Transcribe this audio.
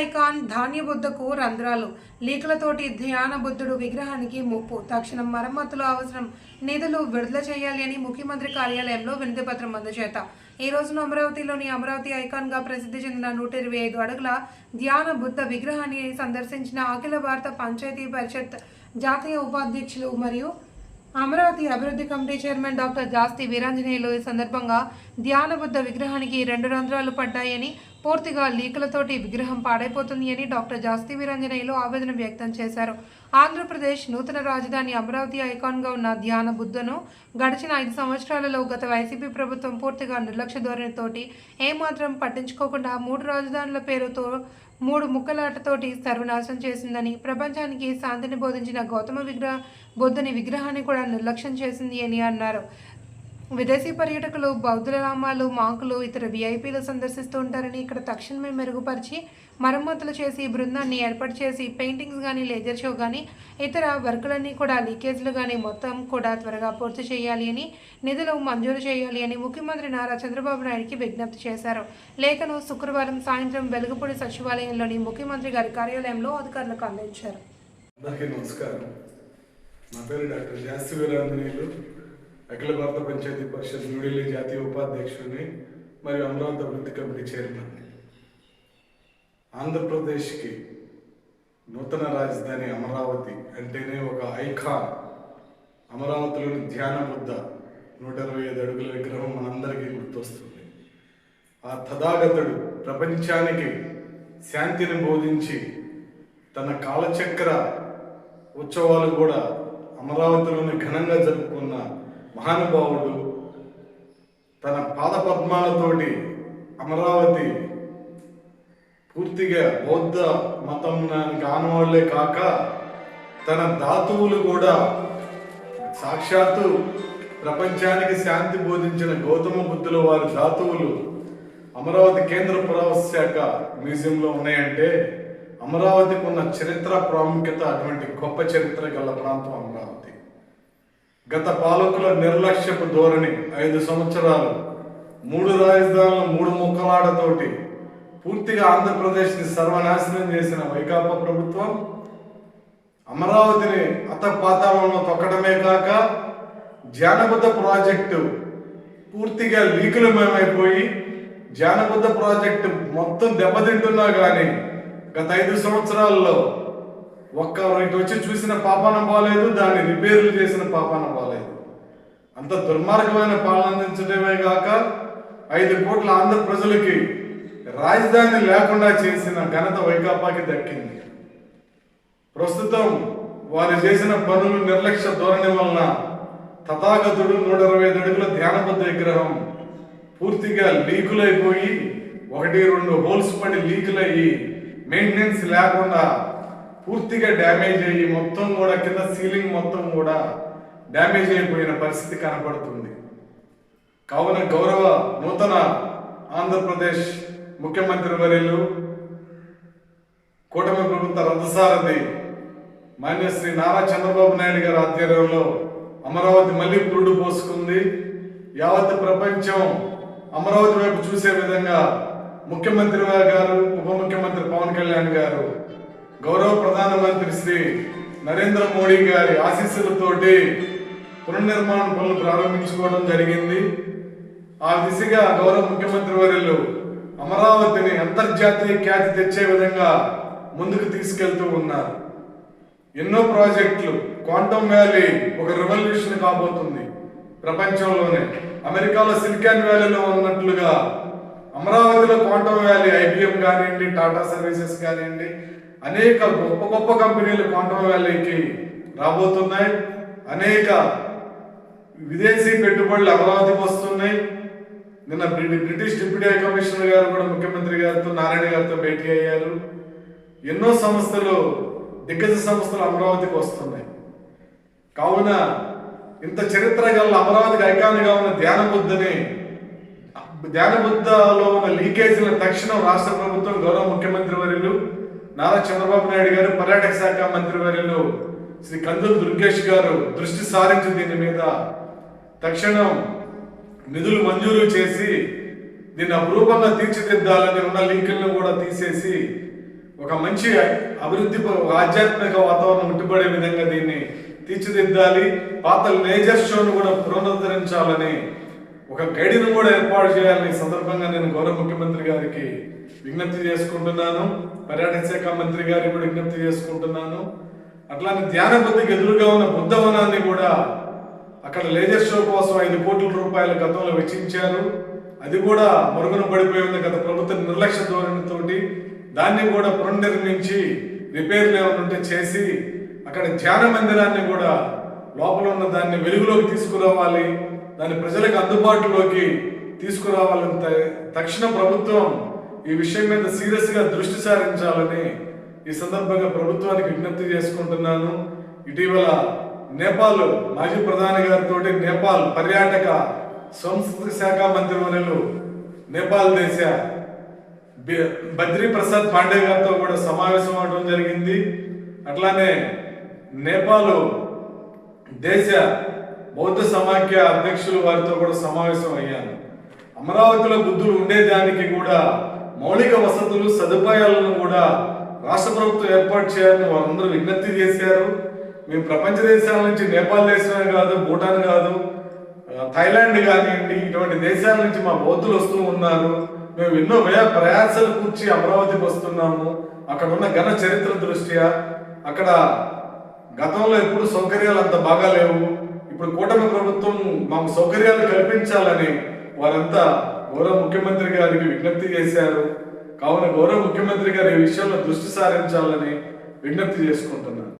Icon ధాన్య బుద్ధకు రంధ్రాలు. లీకులతోటి ధ్యాన బుద్ధుడు విగ్రహానికి ముప్పు. తక్షణం మరమ్మతులు అవసరం. నిధులు విడుదల చేయాలి అని ముఖ్యమంత్రి కార్యాలయంలో వినతిపత్రం అందజేత. ఈ రోజున అమరావతిలోని అమరావతి ఐకాన్గా ప్రసిద్ధి చెందిన నూట ఇరవై ఐదు అడుగుల ధ్యాన బుద్ధ విగ్రహాన్ని సందర్శించిన అఖిల భారత పంచాయతీ పరిషత్ జాతీయ ఉపాధ్యక్షులు మరియు అమరావతి అభివృద్ధి committee chairman doctor Jasti Veeranjaneyulu ఈ సందర్భంగా ధ్యాన బుద్ధ విగ్రహానికి రెండు రంధ్రాలు పడ్డాయని పూర్తిగా లీకులతోటి విగ్రహం పాడైపోతుంది అని డాక్టర్ జాస్తి వీరంజనేయులు ఆవేదన వ్యక్తం చేశారు. ఆంధ్రప్రదేశ్ నూతన రాజధాని అమరావతి ఐకాన్గా ఉన్న ధ్యాన బుద్ధను గడిచిన ఐదు సంవత్సరాలలో గత వైసీపీ ప్రభుత్వం పూర్తిగా నిర్లక్ష్య ధోరణితోటి ఏమాత్రం పట్టించుకోకుండా మూడు రాజధానుల పేరుతో మూడు ముక్కలాటతోటి సర్వనాశనం చేసిందని ప్రపంచానికి శాంతిని బోధించిన గౌతమ విగ్రహ బుద్ధుని విగ్రహాన్ని కూడా నిర్లక్ష్యం చేసింది అని అన్నారు. విదేశీ పర్యాటకులు బౌద్ధుల రామాలు మాంకులు ఇతర విఐపీలు సందర్శిస్తూ ఉంటారని ఇక్కడ తక్షణమే మెరుగుపరిచి మరమ్మతులు చేసి బృందాన్ని ఏర్పాటు చేసి పెయింటింగ్స్ కానీ లేజర్ షో కానీ ఇతర వర్కులన్నీ కూడా లీకేజ్లు కానీ మొత్తం కూడా త్వరగా పూర్తి చేయాలి అని నిధులు మంజూరు చేయాలి అని ముఖ్యమంత్రి నారా చంద్రబాబు నాయుడికి విజ్ఞప్తి చేశారు. లేఖను శుక్రవారం సాయంత్రం వెలుగుపూడి సచివాలయంలోని ముఖ్యమంత్రి గారి కార్యాలయంలో అధికారులకు అందించారు. నమస్కారం. నా పేరు డాక్టర్ జాస్తి అఖిల భారత పంచాయతీ పరిషత్ న్యూఢిల్లీ జాతీయ ఉపాధ్యక్షుడిని మరియు అమరావతి అభివృద్ధి కమిటీ చైర్మన్ ఆంధ్రప్రదేశ్కి నూతన రాజధాని అమరావతి అంటేనే ఒక ఐకాన్. అమరావతిలోని ధ్యాన బుద్ధ నూట ఇరవై ఐదు అడుగుల విగ్రహం మనందరికీ గుర్తొస్తుంది. ఆ తథాగతుడు ప్రపంచానికి శాంతిని బోధించి తన కాలచక్ర ఉత్సవాలు కూడా అమరావతిలోని ఘనంగా జరుపుకున్న మహానుభావుడు తన పాదపద్మాలతోటి అమరావతి పూర్తిగా బౌద్ధ మతం ఆనవాళ్ళే కాక తన ధాతువులు కూడా సాక్షాత్తు ప్రపంచానికి శాంతి బోధించిన గౌతమ బుద్ధుల వారి ధాతువులు అమరావతి కేంద్ర పురావశాఖ శాఖ మ్యూజియంలో ఉన్నాయంటే అమరావతికి ఉన్న చరిత్ర ప్రాముఖ్యత అటువంటి గొప్ప చరిత్ర గల ప్రాంతం అమరావతి. గత పాలకుల నిర్లక్ష్యపు ధోరణి ఐదు సంవత్సరాలు. మూడు రాజధానులు మూడు ముక్కలాడతోటి పూర్తిగా ఆంధ్రప్రదేశ్ని సర్వనాశనం చేసిన వైకాపా ప్రభుత్వం అమరావతిని అతపాతాళంలో తొక్కడమే కాక జానపద ప్రాజెక్టు పూర్తిగా లీకులమయమైపోయి జానపద ప్రాజెక్టు మొత్తం దెబ్బతింటున్నా కానీ గత ఐదు సంవత్సరాల్లో ఒక్క ఇటు వచ్చి చూసిన పాపాన బాలేదు దాన్ని రిపేర్లు చేసిన పాపాన బాలేదు అంత దుర్మార్గమైన పాలన అందించడమే కాక ఐదు కోట్ల ఆంధ్ర ప్రజలకి రాజధాని లేకుండా చేసిన ఘనత వైకాపాకి దక్కింది. ప్రస్తుతం వారు చేసిన పనులు నిర్లక్ష్య ధోరణి వలన తథాగతుడు నూట ఇరవై ఐదు అడుగుల ధ్యానబద్ధ విగ్రహం పూర్తిగా లీకులైపోయి ఒకటి రెండు హోల్స్ పడి లీకులయ్యి మెయింటెనెన్స్ లేకుండా పూర్తిగా డ్యామేజ్ అయ్యి మొత్తం కూడా కింద సీలింగ్ మొత్తం కూడా డ్యామేజ్ అయిపోయిన పరిస్థితి కనపడుతుంది. కావున గౌరవ నూతన ఆంధ్రప్రదేశ్ ముఖ్యమంత్రి వర్యులు కూటమి ప్రభుత్వ రథసారథి మాన్య శ్రీ నారా చంద్రబాబు నాయుడు గారి ఆధ్వర్యంలో అమరావతి మళ్ళీ పురుడు పోసుకుంది. యావత్ ప్రపంచం అమరావతి వైపు చూసే విధంగా ముఖ్యమంత్రి గారు ఉప ముఖ్యమంత్రి పవన్ కళ్యాణ్ గారు గౌరవ ప్రధానమంత్రి శ్రీ నరేంద్ర మోడీ గారి ఆశీస్సులతోటి పునర్నిర్మాణ పనులు ప్రారంభించుకోవడం జరిగింది. ఆ దిశగా గౌరవ ముఖ్యమంత్రి వర్యులు అమరావతిని అంతర్జాతీయ ఖ్యాతి తెచ్చే విధంగా ముందుకు తీసుకెళ్తూ ఉన్నారు. ఎన్నో ప్రాజెక్టులు క్వాంటమ్ వ్యాలీ ఒక రెవల్యూషన్ కాబోతుంది. ప్రపంచంలోనే. అమెరికాలో సిలికాన్ వ్యాలీలో ఉన్నట్లుగా అమరావతిలో క్వాంటమ్ వ్యాలీ ఐబిఎం కానివ్వండి టాటా సర్వీసెస్ కానివ్వండి అనేక గొప్ప గొప్ప కంపెనీలు క్వాంటమ్ వ్యాలీకి రాబోతున్నాయి. అనేక విదేశీ పెట్టుబడులు అమరావతికి వస్తున్నాయి. నిన్న బ్రిటిష్ డిప్యూటీ హై కమిషనర్ గారు కూడా ముఖ్యమంత్రి గారితో నారాయణ గారితో భేటీ అయ్యారు. ఎన్నో సంస్థలు దిగ్గజ సంస్థలు అమరావతికి వస్తున్నాయి. కావున ఇంత చరిత్ర గల అమరావతికి ఐకాన్గా ఉన్న ధ్యాన బుద్ధని ధ్యాన బుద్ధలో ఉన్న లీకేజీలను తక్షణం రాష్ట్ర ప్రభుత్వం గౌరవ ముఖ్యమంత్రి వర్యులు నారా చంద్రబాబు నాయుడు గారు పర్యాటక శాఖ మంత్రి వర్యులు శ్రీ కందులు దుర్గేష్ గారు దృష్టి సారించి దీని మీద తక్షణం నిధులు మంజూరు చేసి దీన్ని అపురూపంగా తీర్చిదిద్దాలని ఉన్న లింకులను కూడా తీసేసి ఒక మంచి అభివృద్ధి ఆధ్యాత్మిక వాతావరణం ఉట్టిపడే విధంగా దీన్ని తీర్చిదిద్దాలి. పాత లేజర్ షోను కూడా పునరుద్ధరించాలని ఒక గైడ్ను కూడా ఏర్పాటు చేయాలని సందర్భంగా నేను గౌరవ ముఖ్యమంత్రి గారికి విజ్ఞప్తి చేసుకుంటున్నాను. పర్యాటక శాఖ మంత్రి గారికి కూడా విజ్ఞప్తి చేసుకుంటున్నాను. అట్లానే ధ్యాన బుద్ధికి ఎదురుగా ఉన్న బుద్ధవనాన్ని కూడా అక్కడ లేజర్ షో కోసం ఐదు కోట్ల రూపాయల గతంలో వెచ్చించారు. అది కూడా మరుగున పడిపోయి ఉంది గత ప్రభుత్వ నిర్లక్ష్య ధోరణితోటి. దాన్ని కూడా పునర్నిర్మించి రిపేర్లు ఏమైనా ఉంటే చేసి అక్కడ ధ్యాన మందిరాన్ని కూడా లోపల ఉన్న దాన్ని వెలుగులోకి తీసుకురావాలి. దాన్ని ప్రజలకు అందుబాటులోకి తీసుకురావాలని త- తక్షణ ప్రభుత్వం ఈ విషయం మీద సీరియస్గా దృష్టి సారించాలని ఈ సందర్భంగా ప్రభుత్వానికి విజ్ఞప్తి చేసుకుంటున్నాను. ఇటీవల నేపాల్ మాజీ ప్రధాని గారితో నేపాల్ పర్యాటక సంస్కృతి శాఖ మంత్రి వర్యులు నేపాల్ దేశ బద్రీ ప్రసాద్ పాండే గారితో కూడా సమావేశం అవడం జరిగింది. అట్లానే నేపాల్ దేశ బౌద్ధ సమాఖ్య అధ్యక్షులు వారితో కూడా సమావేశం అయ్యాను. అమరావతిలో బుద్ధులు ఉండేదానికి కూడా మౌలిక వసతులు సదుపాయాలను కూడా రాష్ట్ర ప్రభుత్వం ఏర్పాటు చేయాలని వారందరూ విజ్ఞప్తి చేశారు. మేము ప్రపంచ దేశాల నుంచి నేపాల్ దేశమే కాదు భూటాన్ కాదు థైలాండ్ థాయిలాండ్ కానివ్వండి ఇటువంటి దేశాల నుంచి మా బౌద్ధులు వస్తూ ఉన్నారు. మేము ఎన్నో వ్యయ ప్రయాసాలు కూర్చి అమరావతికి వస్తున్నాము. అక్కడ ఉన్న ఘన చరిత్ర దృష్ట్యా అక్కడ గతంలో ఎప్పుడు సౌకర్యాలు అంత బాగా లేవు. ఇప్పుడు కూటమి ప్రభుత్వం మాకు సౌకర్యాలు కల్పించాలని వారంతా గౌరవ ముఖ్యమంత్రి గారికి విజ్ఞప్తి చేశారు. కావున గౌరవ ముఖ్యమంత్రి గారు ఈ విషయంలో దృష్టి సారించాలని విజ్ఞప్తి చేసుకుంటున్నారు